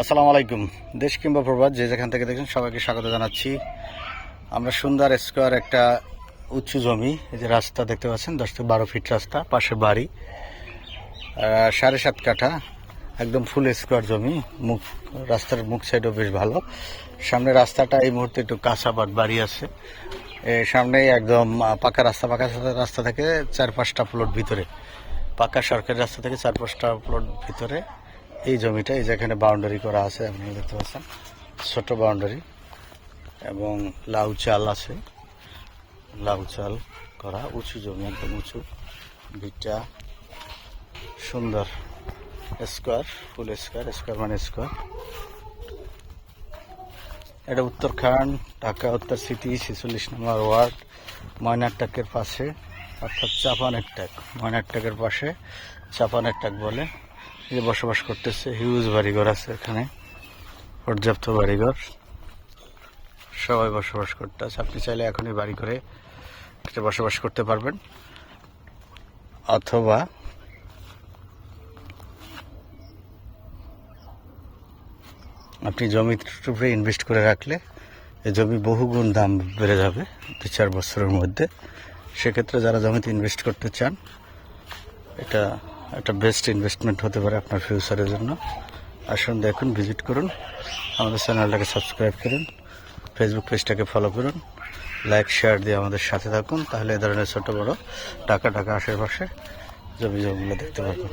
আসসালামু আলাইকুম। দেশ কিংবা প্রবাদ যে যেখান থেকে দেখছেন সবাইকে স্বাগত জানাচ্ছি। আমরা সুন্দর স্কোয়ার একটা উঁচু জমি এই যে রাস্তা দেখতে পাচ্ছেন দশ থেকে বারো ফিট রাস্তা পাশে বাড়ি। সাড়ে সাত কাঠা একদম ফুল স্কোয়ার জমি মুখ রাস্তার মুখ সাইডও বেশ ভালো। সামনে রাস্তাটা এই মুহূর্তে একটু কাঁচাবাদ বাড়ি আছে। এ, সামনেই একদম পাকা রাস্তা পাকা রাস্তা থেকে চার পাঁচটা প্লট ভিতরে। পাকা সরকারি রাস্তা থেকে চার পাঁচটা প্লট ভিতরে। এই জমিটা, এই যেখানে বাউন্ডারি করা আছে আপনি দেখতে পাচ্ছেন। ছোট বাউন্ডারি এবং লাউ চাল আছে। লাউ চাল করা উঁচু জমি, একদম উঁচু। ভিটা সুন্দর স্কোয়ার ফুল স্কোয়ার স্কোয়ার মানে স্কোয়ার এটা উত্তরখান ঢাকা, উত্তর সিটি ছেচল্লিশ নম্বর ওয়ার্ড ময়নারটাকের পাশে, অর্থাৎ চাপানের টাক ময়নারটাকের পাশে চাপানের টাক বলে। যে বসবাস করতেছে হিউজ বাড়িঘর আছে এখানে, পর্যাপ্ত বাড়িঘর। সবাই বসবাস করতেছে আপনি চাইলে এখনই বাড়ি করে বসবাস করতে পারবেন। অথবা আপনি জমির উপরে ইনভেস্ট করে রাখলে এই জমি বহুগুণ দাম বেড়ে যাবে দু চার বছরের মধ্যে। সেক্ষেত্রে যারা জমিতে ইনভেস্ট করতে চান, এটা একটা বেস্ট ইনভেস্টমেন্ট হতে পারে আপনার ফিউচারের জন্য। আসুন দেখুন ভিজিট করুন। আমাদের চ্যানেলটাকে সাবস্ক্রাইব করুন। ফেসবুক পেজটাকে ফলো করুন। লাইক শেয়ার দিয়ে আমাদের সাথে থাকুন। তাহলে এ ধরনের ছোটো বড়ো টাকা টাকা আশেপাশে জমি জমিগুলো দেখতে পারবেন।